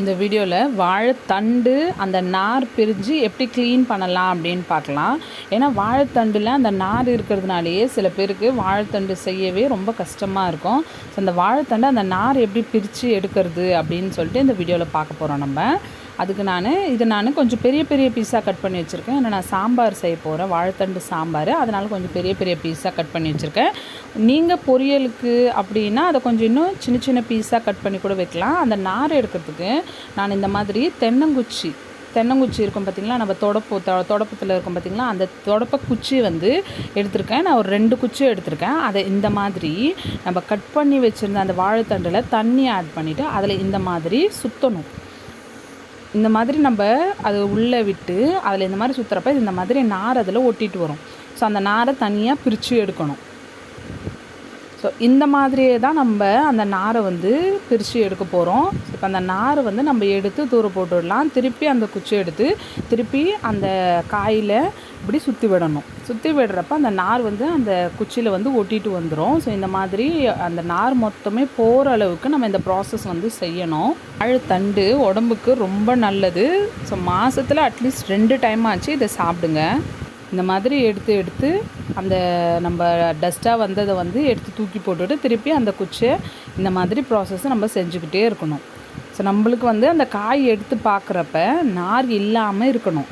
இந்த வீடியோவில் வாழைத்தண்டு அந்த நார் பிரிஞ்சு எப்படி க்ளீன் பண்ணலாம் அப்படின்னு பார்க்கலாம். ஏன்னா வாழைத்தண்டில் அந்த நார் இருக்கிறதுனாலேயே சில பேருக்கு வாழைத்தண்டு செய்யவே ரொம்ப கஷ்டமாக இருக்கும். ஸோ அந்த வாழைத்தண்டு அந்த நார் எப்படி பிரித்து எடுக்கிறது அப்படின்னு சொல்லிட்டு இந்த வீடியோவில் பார்க்க போகிறோம் நம்ம. அதுக்கு நான் இது நான் கொஞ்சம் பெரிய பெரிய பீஸாக கட் பண்ணி வச்சுருக்கேன். ஏன்னா நான் சாம்பார் செய்ய போகிறேன் வாழைத்தண்டு சாம்பார். அதனால் கொஞ்சம் பெரிய பெரிய பீஸாக கட் பண்ணி வச்சுருக்கேன். நீங்கள் பொரியலுக்கு அப்படின்னா அதை கொஞ்சம் இன்னும் சின்ன சின்ன பீஸாக கட் பண்ணி கூட வைக்கலாம். அந்த நார் எடுக்கிறதுக்கு நான் இந்த மாதிரி தென்னங்குச்சி தென்னங்குச்சி இருக்கும் பார்த்திங்களா? நம்ம தொடப்பு தொ தொடப்பத்தில் இருக்கும் பார்த்திங்களா? அந்த தொடப்ப குச்சி வந்து எடுத்திருக்கேன். நான் ஒரு ரெண்டு குச்சி எடுத்திருக்கேன். அதை இந்த மாதிரி நம்ம கட் பண்ணி வச்சுருந்த அந்த வாழைத்தண்டில் தண்ணி ஆட் பண்ணிவிட்டு அதில் இந்த மாதிரி சுற்றணும் இந்த மாதிரி நம்ம அது உள்ளே விட்டு அதில் இந்த மாதிரி சுற்றுறப்ப இந்த மாதிரி நார் அதில் ஒட்டிட்டு வரும். ஸோ அந்த நாரை தனியாக பிரித்து எடுக்கணும். ஸோ இந்த மாதிரியே தான் நம்ம அந்த நாரை வந்து பிரித்து எடுக்க போகிறோம் இப்போ அந்த நாரை வந்து நம்ம எடுத்து தூர போட்டுடலாம். திருப்பி அந்த குச்சி எடுத்து திருப்பி அந்த காயில் இப்படி சுற்றி விடணும். சுற்றி விடுறப்ப அந்த நார் வந்து அந்த குச்சியில் வந்து ஒட்டிட்டு வந்துடும் ஸோ இந்த மாதிரி அந்த நார் மொத்தமே போகிற அளவுக்கு நம்ம இந்த ப்ராசஸ் வந்து செய்யணும். தண்டு உடம்புக்கு ரொம்ப நல்லது. ஸோ மாதத்தில் அட்லீஸ்ட் ரெண்டு டைம் ஆச்சு இதை சாப்பிடுங்க. இந்த மாதிரி எடுத்து எடுத்து அந்த நம்ம டஸ்ட்டாக வந்ததை வந்து எடுத்து தூக்கி போட்டுட்டு திருப்பி அந்த குச்சியை இந்த மாதிரி ப்ராசஸ்ஸை நம்ம செஞ்சுக்கிட்டே இருக்கணும். ஸோ நம்மளுக்கு வந்து அந்த காய் எடுத்து பார்க்குறப்ப நார் இல்லாமல் இருக்கணும்.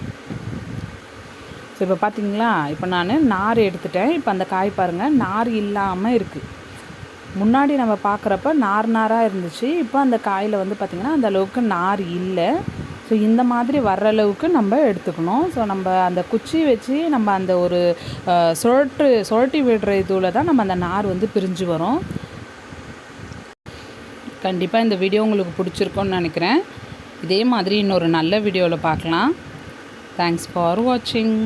ஸோ இப்போ பார்த்தீங்களா இப்போ நான் நார் எடுத்துட்டேன். இப்போ அந்த காய் பாருங்கள் நார் இல்லாமல் இருக்குது முன்னாடி நம்ம பார்க்குறப்ப நார் நாராக இருந்துச்சு. இப்போ அந்த காயில் வந்து பார்த்திங்கன்னா அந்த அளவுக்கு நார் இல்லை. ஸோ இந்த மாதிரி வர்ற அளவுக்கு நம்ம எடுத்துக்கணும். ஸோ நம்ம அந்த குச்சி வச்சு நம்ம அந்த ஒரு சுழற்று சுழட்டி விடுற இதுவில் தான் நம்ம அந்த நார் வந்து பிரிஞ்சு வரும். கண்டிப்பாக இந்த வீடியோ உங்களுக்கு பிடிச்சிருக்கோன்னு நினைக்கிறேன். இதே மாதிரி இன்னொரு நல்ல வீடியோவில் பார்க்கலாம். தேங்க்ஸ் ஃபார் வாட்சிங்